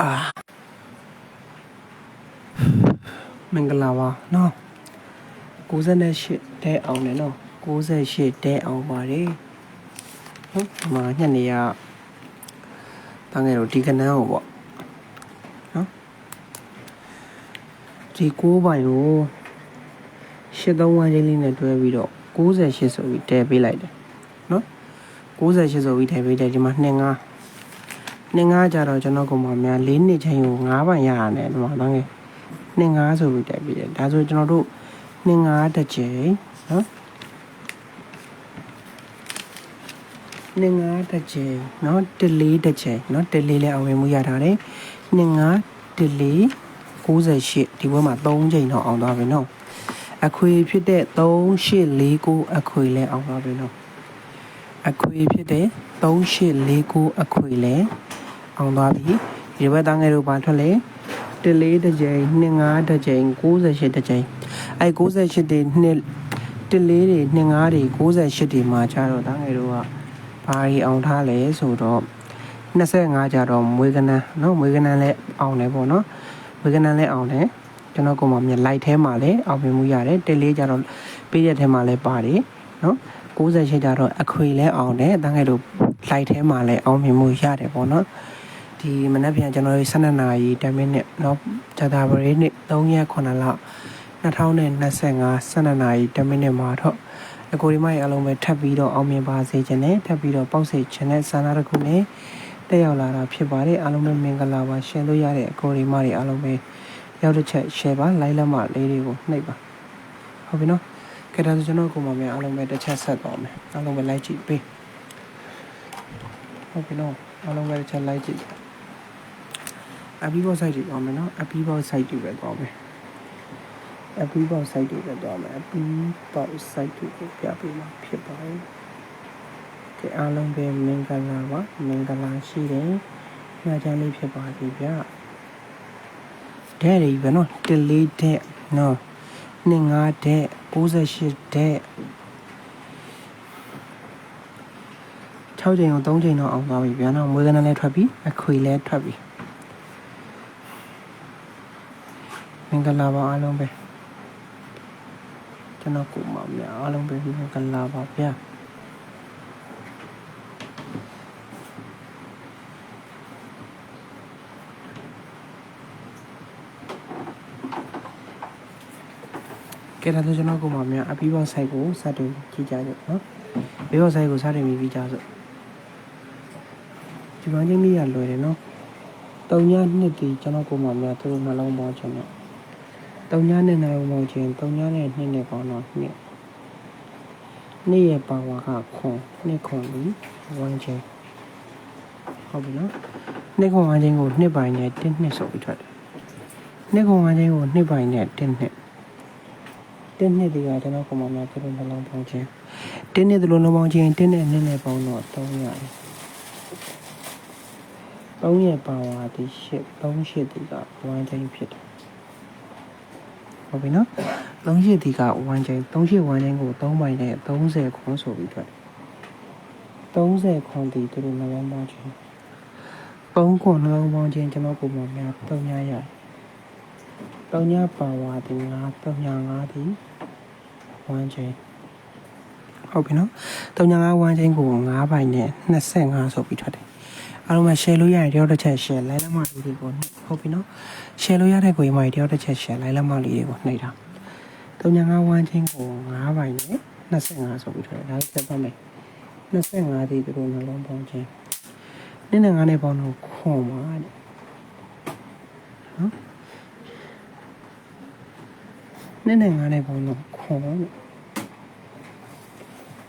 အာမင်္ဂလာပါနော်68တဲအောင်တယ်နော်68တဲအောင်ပါတယ်ဟုတ်ဒီမှာညနေရတန်းငယ်တို့ဒီကနန်းကိုပေါ့နော်ဒီ9ပိုင်ကို83ဝန်းချင်းလေးနဲ့တွဲပြီးတော့68ဆိုပြီးတဲပေးလိုက်တယ်နော်68ဆိုပြီးတဲပေးတယ်ဒီမှာ25 နှစ်ငါးကြတော့ကျွန်တော်ကမှများ၄နှစ်ချင်းကို၅ပိုင်ရရတယ်ဒီမှာတော့ငယ်နှစ်ငါးဆိုပြီးတိုက်ပြီးတယ်ဒါဆိုကျွန်တော်တို့နှစ်ငါးတစ်ချိန်နော်နှစ်ငါးတစ်ချိန်နော်တလေးတစ်ချိန်နော်တလေးလည်းအဝင်မှုရထားတယ်နှစ်ငါးတလေး68ဒီဘက်မှာ3ချိန်တော့အောင်သွားပြီနော်အခွေဖြစ်တဲ့3849အခွေလည်းအောင်သွားပြီနော်အခွေဖြစ်တဲ့3849အခွေလည်း အောင်သွားပြီဒီဘက်သားငယ်တို့ဘာထွက်လဲတလေးတစ်ချိန်နှစ်ငါးတစ်ချိန်68တစ်ချိန်အဲ68တွေနှစ်တလေးတွေနှစ်ငါးတွေ68တွေမှာကျတော့သားငယ်တို့ကဘာကြီးအောင်ထားလဲဆိုတော့25ကျတော့မွေးကနန်းเนาะမွေးကနန်းလည်းအောင်တယ်ပေါ့เนาะမွေးကနန်းလည်းအောင်တယ်ကျွန်တော်ကမှမြလိုက်ထဲမှာလည်းအောင်မြင်မှုရတယ်တလေးကျတော့ပေးတဲ့ထဲမှာလည်းပါတယ်เนาะ68ကျတော့အခွေလဲအောင်တယ်တန်းငယ်တို့လိုက်ထဲမှာလဲအောင်မြင်မှုရတယ်ပေါ့နော် ဒီမနက်ဖြန်ကျွန်တော်တို့12နာရီ10မိနစ်เนาะဂျာတာဘရီနေ့3ရက်9လ2025 12နာရီ10မိနစ်မှာတော့အကိုဒီမိုင်အလုံးပဲထပ်ပြီးတော့အောင်မြင်ပါစေခြင်းနဲ့ထပ်ပြီးတော့ပေါက်စေခြင်းနဲ့ဆန္ဒတစ်ခုနဲ့တက်ရောက်လာတာဖြစ်ပါတယ်အားလုံးပဲမင်္ဂလာပါရှင်လို့ရတဲ့အကိုဒီမိုင်အားလုံးပဲရောက်တစ်ချက် share ပါ like လက်မလေးတွေကိုနှိပ်ပါဟုတ်ပြီနော်ကဲဒါဆိုကျွန်တော်ကိုမများအားလုံးပဲတစ်ချက်ဆက်သွားမယ်အားလုံးပဲ like ကြည့်ပေးဟုတ်ပြီနော်အားလုံးပဲတစ်ချက် like ကြည့် အပီဘော site တွေသွားမယ်နော်အပီဘော site တွေပဲသွားမယ်အပီဘော site တွေပဲသွားမယ်အပီဘော site တွေကိုပြပေးမှာဖြစ်ပါတယ်ကဲအားလုံးပဲမင်္ဂလာပါမင်္ဂလာရှိတယ်ညချမ်းလေးဖြစ်ပါပြီဗျာတဲ့ရီပဲနော်တလေးတဲ့နော်နှစ်ငါးတဲ့68တဲ့6ချိန်ကို3ချိန်တော့အောင်သွားပြီဗျာနော်မွေးကနန်းလည်းထွက်ပြီအခွေလည်းထွက်ပြီ မင်္ဂလာပါအားလုံးပဲကျွန်တော်ကိုမများအားလုံးပဲမင်္ဂလာပါဗျာကဲဒါဆိုကျွန်တော်ကိုမများအပြီးပေါက် site ကိုစတင်ကြည့်ကြကြနော်ဘေးပေါက် site ကိုစတင်ပြီးကြစို့ဒီမှာချင်းလေးရလွယ်တယ်နော်တုံညနှစ်တီကျွန်တော်ကိုမများသူတို့နှလုံးပေါင်းချင်တယ် တုံညနဲ့နှလုံးပေါင်းခြင်းတုံညနဲ့နှစ်နဲ့ပေါင်းတော့နှစ်နှစ်ရဲ့ပါဝါကခွန်နှစ်ခွန်ပြီးဝမ်းချင်းဟုတ်ပြီနော်နှစ်ခွန်ဝမ်းချင်းကိုနှစ်ပိုင်းနဲ့တစ်နှစ်ဆိုပြီးထွက်တယ်နှစ်ခွန်ဝမ်းချင်းကိုနှစ်ပိုင်းနဲ့တစ်နှစ်တင်းနှစ်ဒီကကျွန်တော်ကမှမသူတို့နှလုံးပေါင်းခြင်းတင်းနှစ်သူတို့နှလုံးပေါင်းခြင်းတင်းနဲ့နှစ်နဲ့ပေါင်းတော့300ရတယ်3ရဲ့ပါဝါဒီရှစ်3ရှစ်ဒီက1ချင်းဖြစ်တယ် ဟုတ်ပြီနော်3ရှစ်ဒီက1ချင်း3ရှစ်1ချင်းကို3ပိုင်းနဲ့30ခွန်ဆိုပြီးထွက်30ခွန်ဒီသူတို့နှလုံးပေါင်းခြင်း3ခွန်နှလုံးပေါင်းခြင်းကျွန်တော်ကမှများ300ရတယ်တောင်ညပါဝါဒီငါတောင်ညငါဒီ1ချိန်ဟုတ်ပြီနော်တောင်ညငါ1ချိန်ကို9ပိုင်းနဲ့25ဆိုပြီးထွက်တယ် အားလုံးက share လို့ရရင်တယောက်တစ်ချက် share လိုက်လက်မလေးတွေကိုဟုတ်ပြီနော် share လို့ရတဲ့ကိုရင်မတယောက်တစ်ချက် share လိုက်လက်မလေးတွေကိုနှိပ်တာတောင်ညငါ1ချိန်ကို9ပိုင်းနဲ့25ဆိုပြီးထွက်တယ်ဒါဆက်ပါမယ်25ဒီသူတို့နှလုံးပေါင်းခြင်းနည်းနည်းငါးနဲ့ပေါင်းတော့ခွန်ပါတဲ့နော်နဲ့နဲ့ငါးနဲ့ပေါင်းတော့ခွန်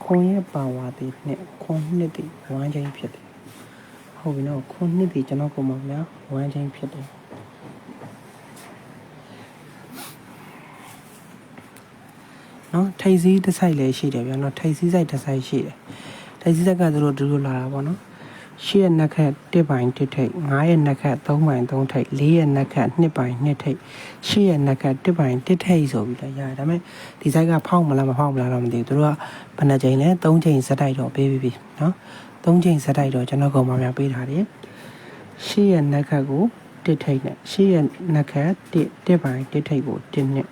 ခွန်ရဲ့ပါဝါတီနဲ့ခွန်နှစ်တီဝမ်းချင်းဖြစ်တယ် ဟုတ်ပြီနော်ခွန်နှစ်တီကျွန်တော်ကိုမများဝမ်းချင်းဖြစ်တယ်နော်ထိတ်စည်းတစ်ဆိုင်လည်းရှိတယ်ဗျာနော်ထိတ်စည်းဆိုင်တစ်ဆိုင်ရှိတယ်ထိတ်စည်းဆိုင်ကသူတို့ဒူးလို့လာတာပေါ့နော်ရှစ်ရဲ့နက်ခတ်1ပိုင်း1ထိပ်9ရဲ့နက်ခတ်3ပိုင်း3ထိပ်4ရဲ့နက်ခတ်2ပိုင်း2ထိပ်ရှစ်ရဲ့နက်ခတ်1ပိုင်း1ထိပ်ဆိုပြီးတော့ရတယ်ဒါပေမဲ့ဒီ site ကဖောက်မလားမဖောက်မလားတော့မသိဘူးသူတို့ကဘယ်နှချိန်လဲ3ချိန်စက်တိုက်တော့ပေးပြီးပြီနော် 3ချိန်စက်တိုက်တော့ကျွန်တော်ကောင်မများပေးထားတယ်ရှစ်ရဲ့နက်ခတ်ကို တစ်ထိတ်နဲ့ရှေ့ရဲ့နှက်ခတ်တစ်တစ်ပိုင်းတစ်ထိတ်ကိုတစ်နှစ်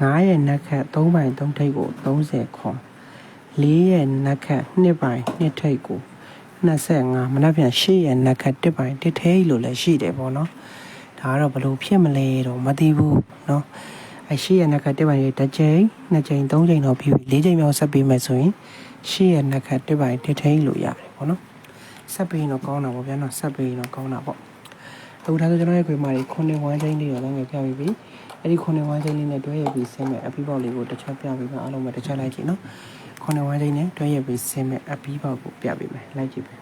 ငါးရဲ့နှက်ခတ်သုံးပိုင်းသုံးထိတ်ကို30ခွန်လေးရဲ့နှက်ခတ်နှစ်ပိုင်းနှစ်ထိတ်ကို25မနက်ဖြန်ရှေ့ရဲ့နှက်ခတ်တစ်ပိုင်းတစ်ထိတ်လို့လည်းရှိတယ်ပေါ့နော်ဒါကတော့ဘယ်လိုဖြစ်မလဲတော့မသိဘူးเนาะအရှိရနက်ကတစ်ပိုင်းတစ်ချိန်နှစ်ချိန်သုံးချိန်တော့ပြီးပြီ၄ချိန်မြောက်ဆက်ပေးမယ်ဆိုရင်ရှိရနက်ကတစ်ပိုင်းတစ်ထိန်လို့ရတယ် ပေါ့နော်ဆက်ပေးရင်တော့ကောင်းတာပေါ့ဗျာနော်ဆက်ပေးရင်တော့ကောင်းတာပေါ့အခုဒါဆိုကျွန်တော်ရဲ့ခွေမာတွေခုနှစ်ဝမ်းချင်းလေးရောလည်းငယ်ပြပြီးပြီအဲ့ဒီခုနှစ်ဝမ်းချင်းလေးနဲ့တွဲရပြီးဆင်းမဲ့အပီးပေါက်လေးကိုတစ်ချက်ပြပြီးမှအားလုံးပဲတစ်ချက်လိုက်ကြည့်နော်ခုနှစ်ဝမ်းချင်းနဲ့တွဲရပြီးဆင်းမဲ့အပီးပေါက်ကိုပြပေးမယ်လိုက်ကြည့်ပဲ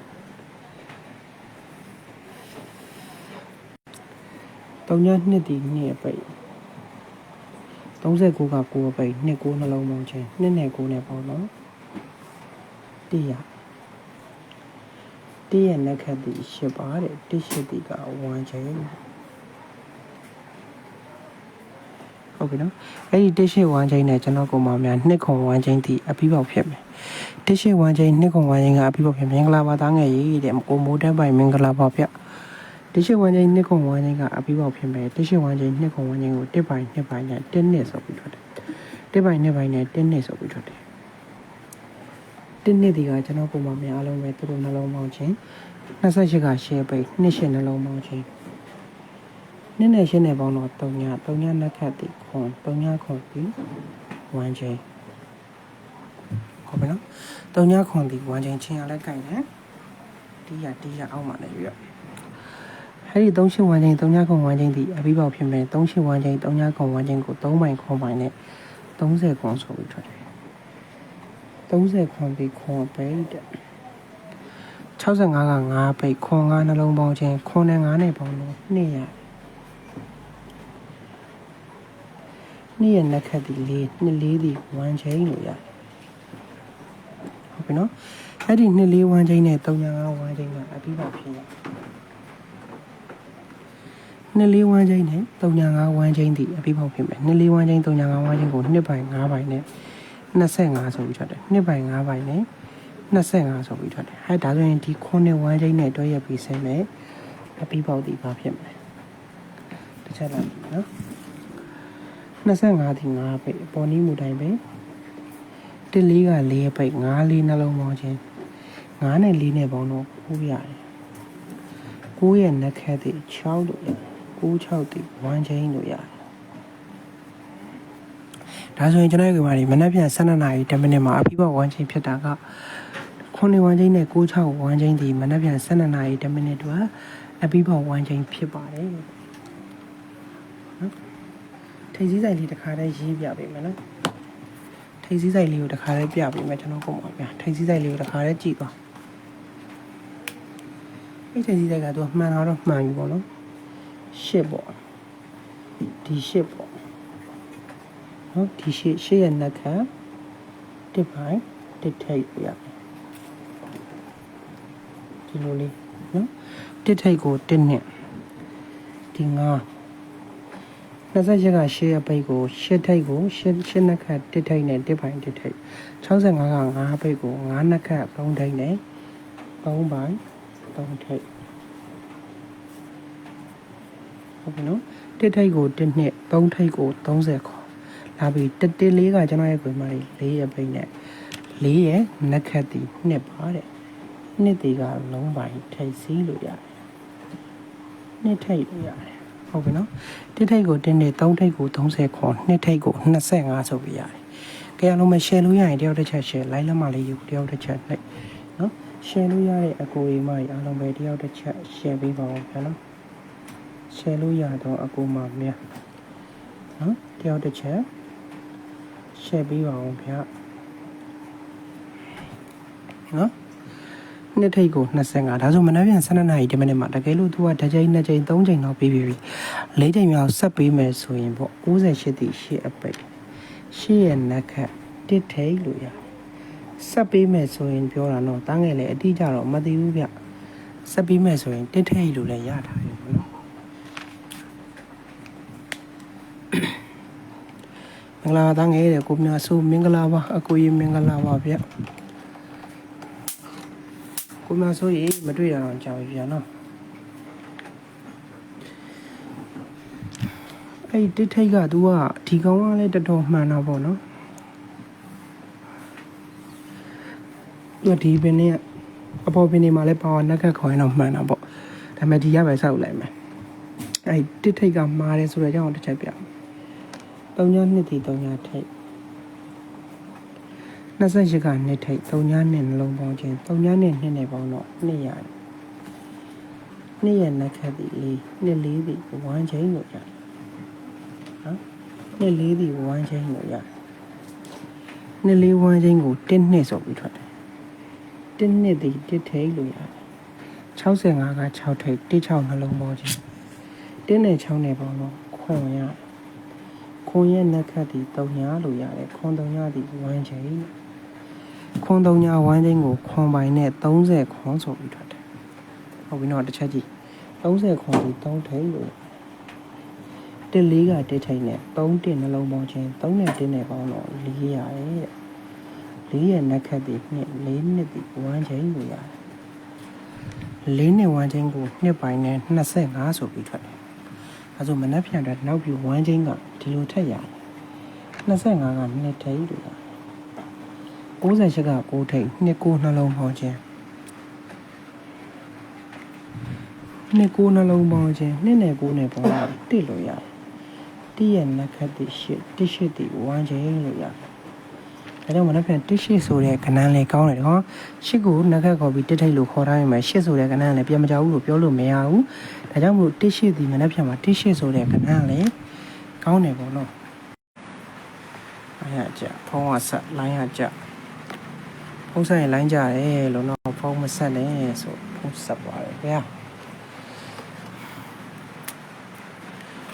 တုံညနှစ်တီနှစ်အပိတ်39က9အပိတ်နှစ်9နှလုံးပေါင်းချင်းနှစ်နဲ့9နဲ့ပေါင်းတော့100 တည့်ရဲ့နက်ခတ်တီရှစ်ပါတဲ့တစ်ရှစ်တီက1ချိန်ဟုတ်ပြီနော်အဲ့ဒီတစ်ရှစ်1ချိန်နဲ့ကျွန်တော်ကိုမများနှစ်ခွန်1ချိန်တီအပြီးပေါက်ဖြစ်မယ်တစ်ရှစ်1ချိန်နှစ်ခွန်1ချိန်ကအပြီးပေါက်ဖြစ်မင်္ဂလာပါသားငယ်ရေးတဲ့ကိုမိုးတက်ပိုင်မင်္ဂလာပါဗျတစ်ရှစ်1ချိန်နှစ်ခွန်1ချိန်ကအပြီးပေါက်ဖြစ်မယ်တစ်ရှစ်1ချိန်နှစ်ခွန်1ချိန်ကိုတစ်ပိုင်နှစ်ပိုင်နဲ့တစ်နှစ်ဆိုပြီးထွက်တယ်တစ်ပိုင်နှစ်ပိုင်နဲ့တစ်နှစ်ဆိုပြီးထွက်တယ် တစ်နှစ်ဒီကကျွန်တော်ပုံမှန်များအားလုံးပဲသူတို့နှလုံးပေါင်းချင်း28ကရှယ်ပိတ်နှစ်ရှစ်နှလုံးပေါင်းချင်းနှစ်နဲ့ရှင်းနဲ့ပေါင်းတော့3ည3ညနှစ်ခတ်တိခွန်3ညခွန်ပြီး1ချင်းဟုတ်ပြီနော်3ညခွန်ပြီး1ချင်းချင်းရလဲကြိုက်တယ်တီးရတီးရအောက်မှာလည်းရွတ်အဲ့ဒီ3ရှင်း1ချင်း3ညခွန်1ချင်းဒီအပြီးပေါက်ဖြစ်မယ်3ရှင်း1ချင်း3ညခွန်1ချင်းကို3ပိုင်ခွန်ပိုင်နဲ့30ခွန်ဆိုပြီးထွက်တယ် 30ခွန်ပြီးခွန်ပိတ်တဲ့65က9ပိတ်ခွန်9နှလုံးပေါင်းခြင်းခွန်နဲ့9နဲ့ပေါင်းလို့200နှစ်ရဲ့နှက်ခတ်ဒီလေးနှစ်လေးဒီ1ချိန်လို့ရတယ်ဟုတ်ပြီနော်အဲ့ဒီနှစ်လေး1ချိန်နဲ့3ညာ5 1ချိန်ကအပြီးပါဖြစ်ရနှစ်လေး1ချိန်နဲ့3ညာ5 1ချိန်ဒီအပြီးပေါက်ဖြစ်မယ်နှစ်လေး1ချိန်3ညာ5 1ချိန်ကို2ပိုင်5ပိုင်နဲ့ 25ဆိုပြီးထွက်တယ်2ပိုင်5ပိုင်နဲ့25ဆိုပြီးထွက်တယ်အဲဒါဆိုရင်ဒီခုနှစ်1ချိန်နဲ့တွဲရပြီးဆင်းမယ်အပြီးပေါက်ဒီပါဖြစ်မယ်တစ်ချက်လိုက်နော်25ဒီ5ပိတ်အပေါ်နီးမူတိုင်းပဲတစ်လေးက4ပိတ်5လေးနှလုံးပေါင်းခြင်း9နဲ့4နဲ့ပေါင်းတော့9ရတယ်9ရဲ့နှက်ခက်တွေ6လို့ရတယ်9 6တွေ1ချင်းလို့ရတယ် ဒါဆိုရင်ကျွန်တော်တို့ကဒီမနက်ဖြန်12နာရီ10မိနစ်မှာအပြီးပေါက်1ချင်းဖြစ်တာက9 1ချင်းနဲ့9 6 1ချင်းဒီမနက်ဖြန်12နာရီ10မိနစ်တော့အပြီးပေါက်1ချင်းဖြစ်ပါတယ်နော်ထိပ်စည်းဆိုင်လေးတစ်ခါတည်းရေးပြပေးမယ်နော်ထိပ်စည်းဆိုင်လေးကိုတစ်ခါတည်းပြပေးမယ်ကျွန်တော်ကုန်ပါဗျာထိပ်စည်းဆိုင်လေးကိုတစ်ခါတည်းကြည့်သွားအဲ့ထိပ်စည်းဆိုင်ကတော့မှန်တာတော့မှန်ပြီပေါ့နော်ရှစ်ပေါ့ဒီရှစ်ပေါ့ နော်ဒီရှစ်ရှစ်ရဲ့နှက်ခမ်းတစ်ပိုင်းတစ်ထိပ်ပြရတယ်ဒီလိုလေးနော်တစ်ထိပ်ကိုတစ်နှစ်ဒီငါး28ကရှေ့အပိတ်ကိုရှစ်ထိပ်ကိုရှစ်ရှစ်နှစ်ခတ်တစ်ထိပ်နဲ့တစ်ပိုင်းတစ်ထိပ်65က9ပိတ်ကို9နှစ်ခတ်3ထိပ်နဲ့3ပိုင်း3ထိပ်ဟုတ်ပြီနော်တစ်ထိပ်ကိုတစ်နှစ်3ထိပ်ကို30ခေါ် လာပြီးတစ်တစ်လေးကကျွန်တော်ရဲ့ခွေမလေး၄ရဲ့ပိတ်နဲ့၄ရဲ့နှစ်ခတ်တီနှစ်ပါတဲ့နှစ်တီကလုံးပိုင်းထိပ်စီးလို့ရတယ်နှစ်ထိပ်လို့ရတယ်ဟုတ်ပြီနော်တစ်ထိပ်ကိုတင်းနေသုံးထိပ်ကို30ခွန်နှစ်ထိပ်ကို25ဆိုပြီးရတယ်။ကြရလုံးမ share လို့ရရင်တယောက်တစ်ချက် share လိုက်လက်မလေးယူတယောက်တစ်ချက်လိုက်နော် share လို့ရတဲ့အကိုအိမ်မကြီးအားလုံးပဲတယောက်တစ်ချက် share ပေးပါဦးဗျာနော် share လို့ရတော့အကိုမများနော်တယောက်တစ်ချက် share ပေးပါဦးဗျာနော်နှစ်ထိပ်ကို25ဒါဆိုမနေ့ပြန်12နာရီ10မိနစ်မှာတကယ်လို့ तू ကတစ်ချိန်နှစ်ချိန်သုံးချိန်တော့ပြီးပြီ၄ချိန်မြောက်ဆက်ပေးမယ်ဆိုရင်ပေါ့68တိရှေ့အပိတ်ရှေ့ရဲ့နက်ခတ်တစ်ထိပ်လို့ရဆက်ပေးမယ်ဆိုရင်ပြောတာတော့တန်းငယ်လေအတိအကျတော့မသိဘူးဗျဆက်ပေးမယ်ဆိုရင်တစ်ထိပ်လို့လည်းရတာပဲပေါ့နော်မ င်္ဂလာပါတန်းငယ်တဲ့ကိုမြတ်ဆိုမင်္ဂလာပါအကိုကြီးမင်္ဂလာပါဗျကိုမဆိုရင်မတွေ့ရအောင်ကြာပြီဗျာနော်အဲ့ဒီတစ်ထိတ်က तू ကဒီကောင်ကလည်းတော်တော်မှန်တာပေါ့နော်သူကဒီပင်နဲ့အပေါ်ပင်နေမှာလည်းပါဝါနက်ကခေါ်ရင်တော့မှန်တာပေါ့ဒါပေမဲ့ဒီရပဲစောက်လိုက်မယ်အဲ့ဒီတစ်ထိတ်ကမာတယ်ဆိုတော့ကြောင့်တစ်ချက်ပြအောင် ၃ညနှစ်တီ၃ညထိတ်28ကနှစ်ထိတ်၃ညနှစ်နှလုံးပေါင်းခြင်း၃ညနှစ်နှစ်နဲ့ပေါင်းတော့200ရတယ်နှစ်ရဲ့နက်ခတ်တီလေးနှစ်လေးတီဝမ်းချင်းလို့ရတယ်နော်နှစ်လေးတီဝမ်းချင်းလို့ရတယ်နှစ်လေးဝမ်းချင်းကို1နှစ်ဆိုပြီးထွက်တယ်1နှစ်တီ1ထိတ်လို့ရတယ်65က6ထိတ်16နှလုံးပေါင်းခြင်း1နဲ့6နဲ့ပေါင်းတော့ခွန်ရ ခွန်ရဲ့နက်ခတ်တီ3ညလို့ရတယ်ခွန်3ညတီဝမ်းချင်းခွန်3ညဝမ်းချင်းကိုခွန်ပိုင်နဲ့30ခွန်ဆိုပြီးထွက်တယ်ဟုတ်ပြီနော်တစ်ချက်ကြည့်30ခွန်ဒီ3ထိတ်လို့တက်လေးကတက်ထိတ်နဲ့3တင်နှလုံးပေါင်းခြင်း3နဲ့1နဲ့ပေါင်းတော့4ရတယ်တဲ့4ရဲ့နက်ခတ်တီနှစ်4နှစ်တီဝမ်းချင်းလို့ရတယ်4နှစ်ဝမ်းချင်းကိုနှစ်ပိုင်နဲ့25ဆိုပြီးထွက်တယ် အဲဆိုမနှက်ဖြန်အတွက်နောက်ပြီးဝမ်းချင်းကဒီလိုထက်ရတယ်25ကနှစ်ထိတ်လို့ရတယ်68က6ထိတ်နှစ်ကိုနှလုံးပေါင်းခြင်းနှစ်ကိုနှလုံးပေါင်းခြင်းနှစ်နဲ့ကိုနဲ့ပေါင်းတော့တိလို့ရတယ်။တိရဲ့နက်ခတ်တိရှစ်တိရှစ်တိဝမ်းခြင်းလို့ရတယ်။ ဒါကြောင့်မနက်ဖြန်တစ်ရှိဆိုတဲ့ကဏ္ဍလေးကောင်းတယ်နော်ရှစ်ကိုနှက်ခက်ခေါ်ပြီးတစ်ထိတ်လို့ခေါ်ထားရင်မှရှစ်ဆိုတဲ့ကဏ္ဍလေးပြန်မကြဘူးလို့ပြောလို့မရဘူးဒါကြောင့်မို့တစ်ရှိဒီမနက်ဖြန်မှာတစ်ရှိဆိုတဲ့ကဏ္ဍလေးကောင်းတယ်ပေါ့နော်အဲ့ကြဖုန်းကဆက်လိုင်းကကြဖုန်းဆက်ရင်လိုင်းကြတယ်လို့နော်ဖုန်းမဆက်နဲ့ဆိုဖုန်းဆက်သွားတယ်ခင်ဗျာ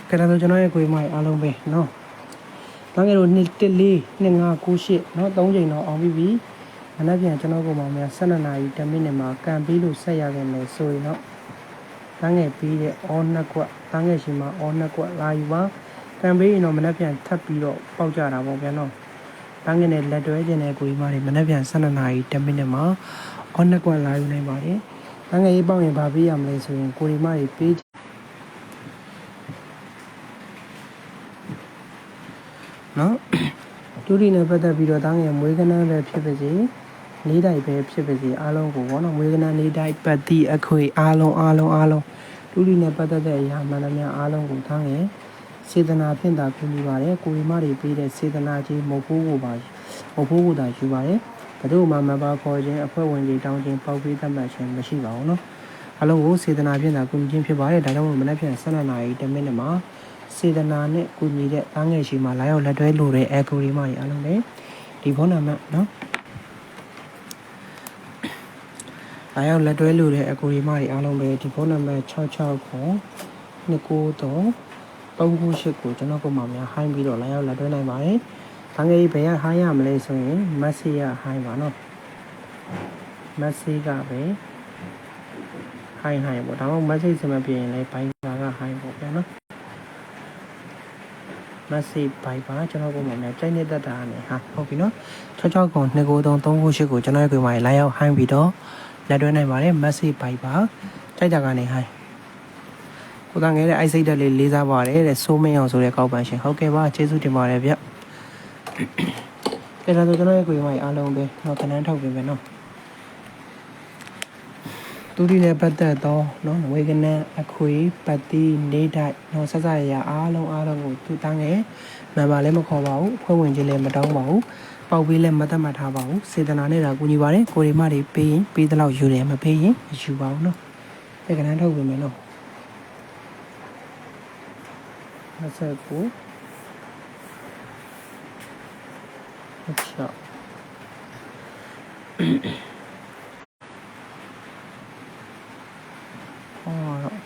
ကဲတော့ကျွန်တော်ရဲ့ကိုယ်မအားလုံးပဲနော် ။နောက်ငယ်တို့114 2598နော်3ချိန်တော့အောင်ပြီးပြီ။မနက်ပြန်ကျွန်တော်ပုံမှန်များ12နာရီ10မိနစ်မှာကန်ပြီးလို့ဆက်ရခဲ့မယ်ဆိုရင်တော့တန်းငယ်ပြီးတဲ့ all နှစ်ကွက်တန်းငယ်ရှင်မှာ all နှစ်ကွက်လာယူပါ။ကန်ပြီးရင်တော့မနက်ပြန်ထပ်ပြီးတော့ပေါက်ကြတာပေါ့ဗျာနော်။တန်းငယ်နဲ့လက်တွဲခြင်းနဲ့ကိုကြီးမတွေမနက်ပြန်12နာရီ10မိနစ်မှာ all နှစ်ကွက်လာယူနိုင်ပါတယ်။တန်းငယ်ရေးပေါက်ရင်ဗာပေးရမလဲဆိုရင်ကိုကြီးမတွေပေး နော်ဒုတိနဲ့ပတ်သက်ပြီးတော့တောင်းရမွေးကနန်းပဲဖြစ်ပါစေလေးတိုက်ပဲဖြစ်ပါစေအားလုံးကိုဘောနော်မွေးကနန်းလေးတိုက်ပတ်တိအခွေအားလုံးအားလုံးအားလုံးဒုတိနဲ့ပတ်သက်တဲ့အရာမှန်သမျှအားလုံးကိုတောင်းရစေတနာဖြင့်သာပြုမိပါတယ်ကိုရီမတွေပေးတဲ့စေတနာကြီးမဟုတ်ဘူးကိုပါမဟုတ်ဘူးကိုသာယူပါတယ်ဘယ်သူမှမပါခေါ်ခြင်းအဖွဲ့ဝင်ကြီးတောင်းခြင်းပေါက်ပေးတတ်မှတ်ခြင်းမရှိပါဘူးနော်အလုံးကိုစေတနာဖြင့်သာကုညီခြင်းဖြစ်ပါတယ်ဒါကြောင့်မို့မနေ့ဖြန်12နာရီ10မိနစ်မှာ စေတနာနဲ့ကုညီတဲ့အားငယ်ရှိမှလာရောက်လက်တွဲလို့တဲ့အကူရီမကြီးအားလုံးလည်းဒီဖုန်းနံပါတ်နော်လာရောက်လက်တွဲလို့တဲ့အကူရီမကြီးအားလုံးပဲဒီဖုန်းနံပါတ်66ခု293 398ကိုကျွန်တော်ကမှများဟိုင်းပြီးတော့လာရောက်လက်တွဲနိုင်ပါတယ်။ဘာငယ်ကြီးဘယ်ရဟိုင်းရမလဲဆိုရင်မက်ဆေ့ရဟိုင်းပါနော်။မက်ဆေ့ကပဲဟိုင်းဟိုင်းပေါ့ဒါမှမဟုတ်မက်ဆေ့စမပြရင်လည်းဘိုင်ဘာကဟိုင်းပေါ့ဗျာနော်။ message ဘိုင်ပါကျွန်တော်ကမှများကြိုက်နေတဲ့တာနဲ့ဟာဟုတ်ပြီနော်66ကုံ293 398ကိုကျွန်တော်ရဲ့ကိုမှလာရောက်ဟိုင်းပြီးတော့လက်တွဲနိုင်ပါတယ် message ဘိုင်ပါကြိုက်တာကနေဟိုင်းကိုသားငယ်တဲ့အိုက်စိတ်တက်လေးလေးစားပါတယ်တဲ့စိုးမင်းအောင်ဆိုတဲ့ကောက်ပန်ရှင်ဟုတ်ကဲ့ပါကျေးဇူးတင်ပါတယ်ဗျကဲဒါဆိုကျွန်တော်ရဲ့ကိုမှအားလုံးပဲတော့ခဏန်းထောက်ပြင်မယ်နော် သူဒီနဲ့ပတ်သက်သောနော်ဝေကနန်အခွေပတ်တိနေတိုက်နော်ဆက်စရရအားလုံးအားလုံးကိုသူတန်းငယ်မန်ပါလည်းမခေါ်ပါဘူးဖွဲ့ဝင်ခြင်းလည်းမတောင်းပါဘူးပေါက်ပေးလည်းမတတ်မှတ်ထားပါဘူးစေတနာနဲ့တာကူညီပါတယ်ကိုရီမတွေပေးရင်ပေးတဲ့လောက်ယူတယ်မပေးရင်မယူပါဘူးနော်ဒီကနန်းထုတ်ပြင်မယ်နော်ဆက်ကိုဟုတ်ချော ဟောတော့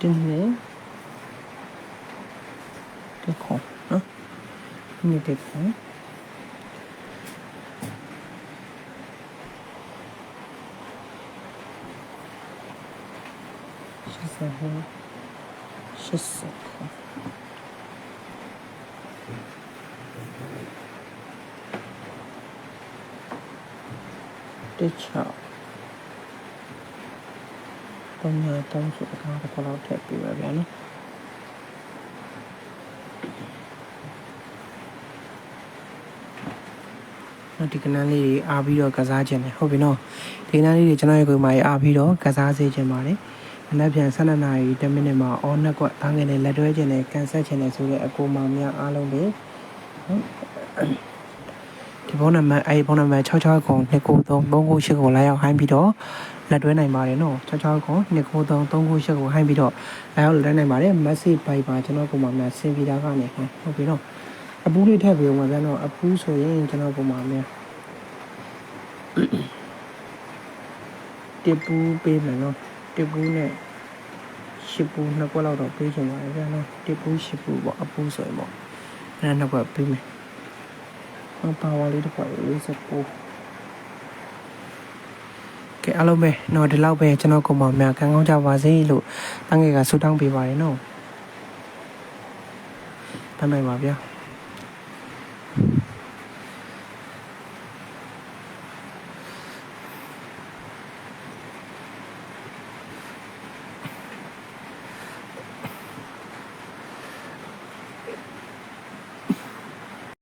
တင်းနေဒီခေါနော်ဒီဒီခေါရှစ်ဆယ်ဟိုရှစ်ဆယ်ခေါ တစ်ချောက်3ညာ3ဆိုအကောင်တစ်ခါလောက်ထည့်ပေးပါဗျာနော်နော်ဒီကနန်းလေးတွေအားပြီးတော့ကစားခြင်းတယ်ဟုတ်ပြီနော်ဒီကနန်းလေးတွေကျွန်တော်ရဲ့ကိုယ်မှာအားပြီးတော့ကစားစေခြင်းပါတယ်အနက်ပြန်12နာရီ10မိနစ်မှာအော်နက်ကွက်အားငယ်နဲ့လက်တွဲခြင်းနဲ့ကန်ဆက်ခြင်းနဲ့ဆိုတဲ့အကူမောင်များအားလုံးတွေဟုတ် ဒီဖုန်းနံပါတ်အဲဒီဖုန်းနံပါတ်66ခု293 398ကိုလာရောက်ဟိုင်းပြီးတော့လက်တွဲနိုင်ပါတယ်နော်66ခု293 398ကိုဟိုင်းပြီးတော့လာရောက်လက်တွဲနိုင်ပါတယ် message ပိုက်ပါကျွန်တော်ကိုမှများဆင်ပြီးသားကနေဟိုင်းဟုတ်ပြီနော်အပူးလေးထည့်ပြီးတော့မှဗျာနော်အပူးဆိုရင်ကျွန်တော်ကိုမှများတစ်ပူးပေးမယ်နော်တစ်ပူးနဲ့ရှစ်ပူးနှစ်ကွက်လောက်တော့ပေးချင်ပါတယ်ဗျာနော်တစ်ပူးရှစ်ပူးပေါ့အပူးဆိုရင်ပေါ့အဲ့ဒါနှစ်ကွက်ပေးမယ်ဟော ပါဝါလေးတစ်ခွက်လေးစပူးကဲအားလုံးပဲနော်ဒီလောက်ပဲကျွန်တော်ကိုမှများကံကောင်းကြပါစေလို့တန်းငယ်ကဆုတောင်းပေးပါတယ်နော်တန်းနိုင်ပါဗျာ